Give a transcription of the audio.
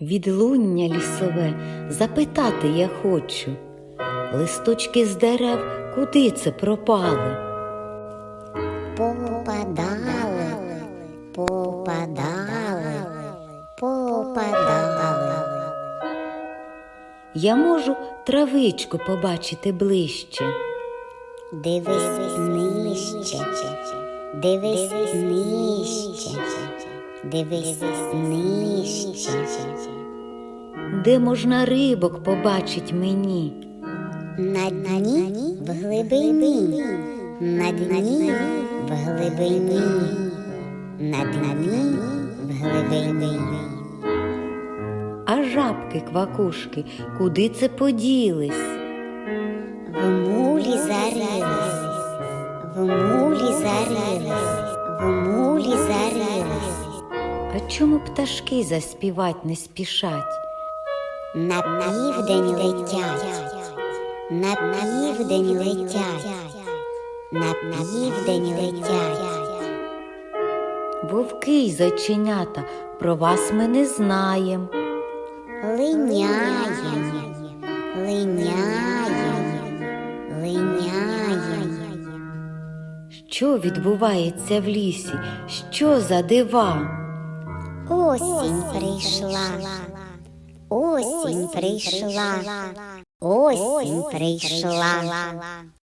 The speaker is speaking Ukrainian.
Відлуння лісове запитати я хочу. Листочки з дерев куди це пропали? Попадали, попадали, попадали. Я можу травичку побачити ближче. Дивись нижче, дивись нижче, дивись нижче. Де можна рибок побачить мені? На дні в глибині, на дні в глибині, на дні в глибині. Жабки квакушки куди це поділись? В мулі зарились, в мулі зарились, в мулі зарились. А чому пташки заспівать не спішать? На південь летять, на південь летять, на південь летять. Вовки й зайченята, про вас ми не знаєм. Линяє, линяє, линяє. Що відбувається в лісі? Що за дива? Осінь прийшла, осінь прийшла, осінь прийшла.